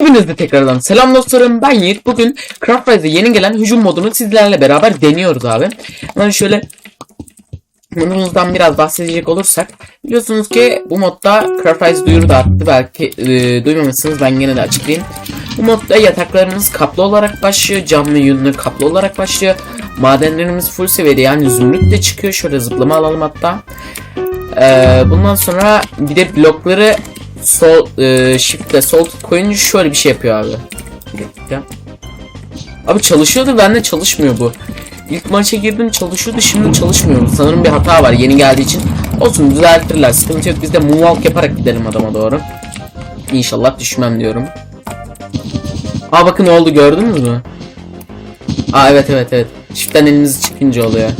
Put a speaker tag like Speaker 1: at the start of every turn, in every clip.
Speaker 1: Hepinize tekrardan selam dostlarım. Ben Yiğit. Bugün Craft Rise'e yeni gelen hücum modunu sizlerle beraber deniyoruz abi. Hemen şöyle modumuzdan biraz bahsedecek olursak Biliyorsunuz ki bu modda Craft Rise duyuru da arttı. Belki e, duymamışsınız. Ben gene de açıklayayım. Bu modda yataklarımız kaplı olarak başlıyor. Camlı yünlü kaplı olarak başlıyor. Madenlerimiz full seviyede yani zümrüt de çıkıyor. Şöyle zıplama alalım hatta. Ee, bundan sonra bir de blokları sol e, shift'le sol koyunca şöyle bir şey yapıyor abi. Bir. Abi çalışıyordu bende çalışmıyor bu. İlk maça girdim çalışıyordu şimdi çalışmıyor. Sanırım bir hata var yeni geldiği için. Olsun düzeltirler sıkıntı yok biz de moonwalk yaparak gidelim adama doğru. İnşallah düşmem diyorum. Aa bakın ne oldu gördünüz mü? Aa evet evet evet. Shift'ten elinizi çıkınca oluyor.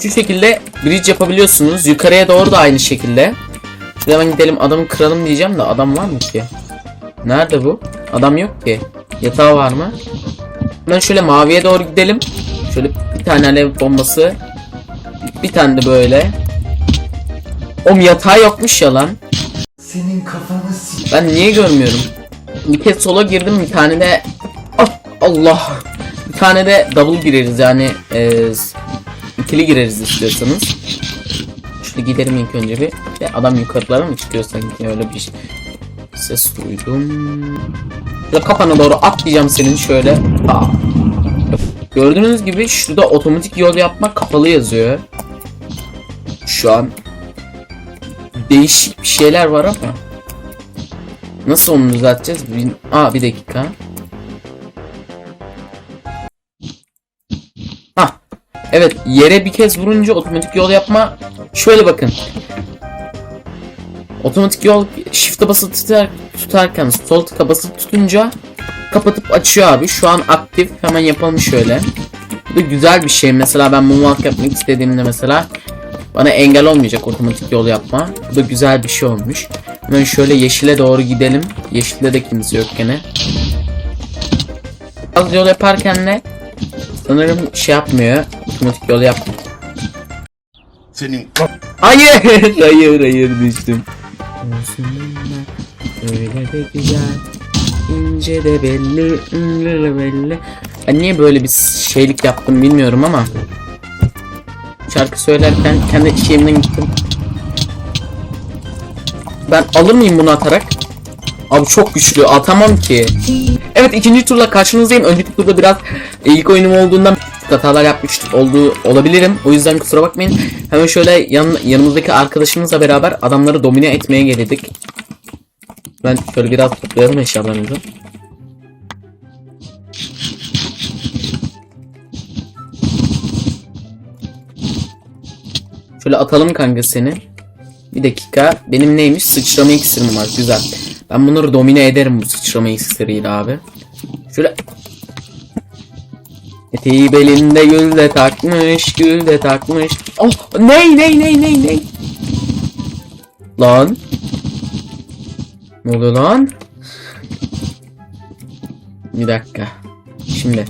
Speaker 1: Şu şekilde bridge yapabiliyorsunuz. Yukarıya doğru da aynı şekilde. Şuraya hemen gidelim adamı kıralım diyeceğim de adam var mı ki? Nerede bu? Adam yok ki. Yatağı var mı? Ben şöyle maviye doğru gidelim. Şöyle bir tane alev bombası. Bir tane de böyle. Oğlum yatağı yokmuş ya lan.
Speaker 2: Senin kafanı s-
Speaker 1: Ben niye görmüyorum? Bir kez sola girdim bir tane de Ah, Allah bir tane de double gireriz yani e, ikili gireriz istiyorsanız. Şöyle gidelim ilk önce bir. De adam yukarılara mı çıkıyor sanki öyle bir. Ses duydum. Şöyle kafana doğru atlayacağım senin şöyle. Aa. Gördüğünüz gibi şurada otomatik yol yapmak kapalı yazıyor. Şu an değişik bir şeyler var ama. Nasıl onu düzelteceğiz? Bir... Aa bir dakika. Hah. Evet yere bir kez vurunca otomatik yol yapma. Şöyle bakın. Otomatik yol shift'e basılı tutar, tutarken sol tıka basılı tutunca kapatıp açıyor abi. Şu an aktif. Hemen yapalım şöyle. Bu da güzel bir şey. Mesela ben moonwalk yapmak istediğimde mesela bana engel olmayacak otomatik yol yapma. Bu da güzel bir şey olmuş. Hemen şöyle yeşile doğru gidelim. Yeşilde de kimse yok gene. Az yol yaparken de sanırım şey yapmıyor. Otomatik yol yapmıyor.
Speaker 2: Senin
Speaker 1: Hayır, hayır, hayır düştüm. Öyle de güzel, ince de belli, ince de belli. Ben niye böyle bir şeylik yaptım bilmiyorum ama şarkı söylerken kendi şeyimden gittim. Ben alır mıyım bunu atarak? Abi çok güçlü atamam ki. Evet ikinci turla karşınızdayım. Önceki turda biraz ilk oyunum olduğundan hatalar yapmış olduğu olabilirim. O yüzden kusura bakmayın. Hemen şöyle yan, yanımızdaki arkadaşımızla beraber adamları domine etmeye geldik. Ben şöyle biraz toplayalım eşyalarımızı. Şöyle atalım kanka seni. Bir dakika. Benim neymiş? Sıçrama iksirim var. Güzel. Ben bunları domine ederim bu sıçrama iksiriyle abi. Şöyle Eteği belinde gül de takmış, gül de takmış. Oh, ney ney ney ney ney. Lan. Ne oluyor lan? Bir dakika. Şimdi.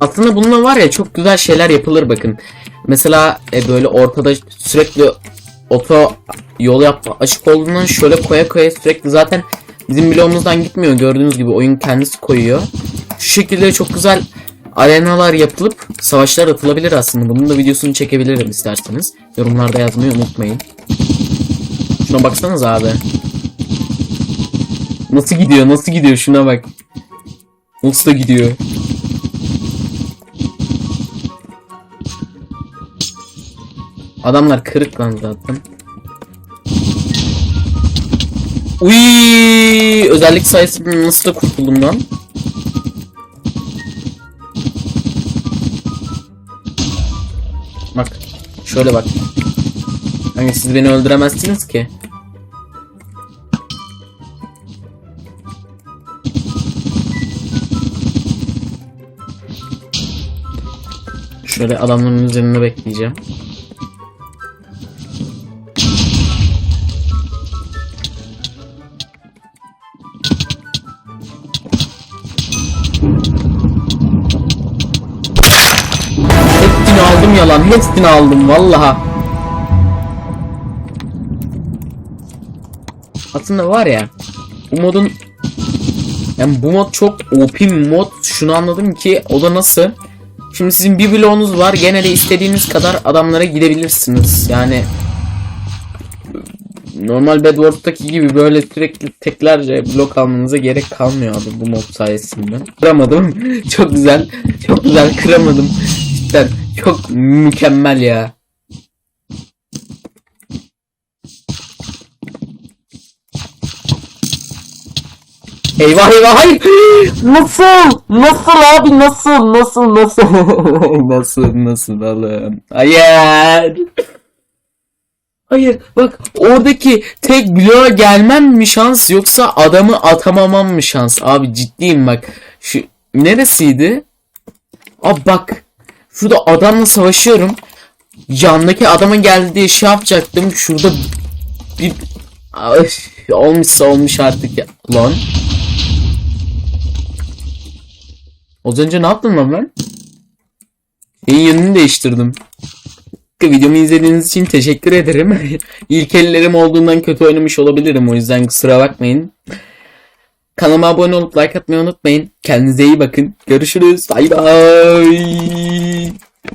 Speaker 1: Aslında bununla var ya çok güzel şeyler yapılır bakın. Mesela e, böyle ortada sürekli oto yol yapma açık olduğundan şöyle koya koya sürekli zaten bizim bloğumuzdan gitmiyor gördüğünüz gibi oyun kendisi koyuyor. Şu şekilde çok güzel arenalar yapılıp savaşlar atılabilir aslında. Bunun da videosunu çekebilirim isterseniz. Yorumlarda yazmayı unutmayın. Şuna baksanız abi. Nasıl gidiyor nasıl gidiyor şuna bak. Nasıl da gidiyor. Adamlar kırık lan zaten. Uy, özellik sayısı nasıl kurtuldum lan? Bak, şöyle bak. Hani beni öldüremezsiniz ki. Şöyle adamların üzerine bekleyeceğim. Aldım yalan. Hepsini aldım vallaha. Aslında var ya bu modun yani bu mod çok OP mod. Şunu anladım ki o da nasıl? Şimdi sizin bir bloğunuz var. Gene de istediğiniz kadar adamlara gidebilirsiniz. Yani normal Bedwars'taki gibi böyle sürekli teklerce blok almanıza gerek kalmıyor abi bu mod sayesinde. Kıramadım. çok güzel. Çok güzel kıramadım. Cidden çok mükemmel ya. Eyvah eyvah hayır. Nasıl? Nasıl abi nasıl? Nasıl nasıl? nasıl nasıl oğlum? Hayır. Hayır bak oradaki tek bloğa gelmem mi şans yoksa adamı atamamam mı şans? Abi ciddiyim bak. Şu neresiydi? Abi bak. Şurada adamla savaşıyorum. Yandaki adama geldi diye şey yapacaktım. Şurada bir Ay, olmuşsa olmuş artık ya. Lan. Az önce ne yaptım lan ben? Şeyin yönünü değiştirdim. Videomu izlediğiniz için teşekkür ederim. İlk ellerim olduğundan kötü oynamış olabilirim. O yüzden kusura bakmayın. Kanalıma abone olup like atmayı unutmayın. Kendinize iyi bakın. Görüşürüz. Bay bay.